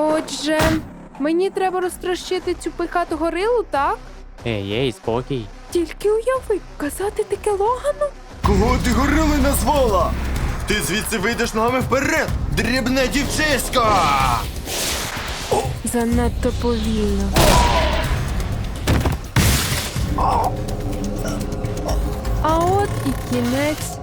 Отже, мені треба розтрощити цю пихату горилу, так? Ей, ей, спокій. Тільки уяви, казати таке Логану? Кого ти горили назвала? Ти звідси вийдеш ногами вперед, дрібне дівчисько! Занадто повільно. А от і кінець.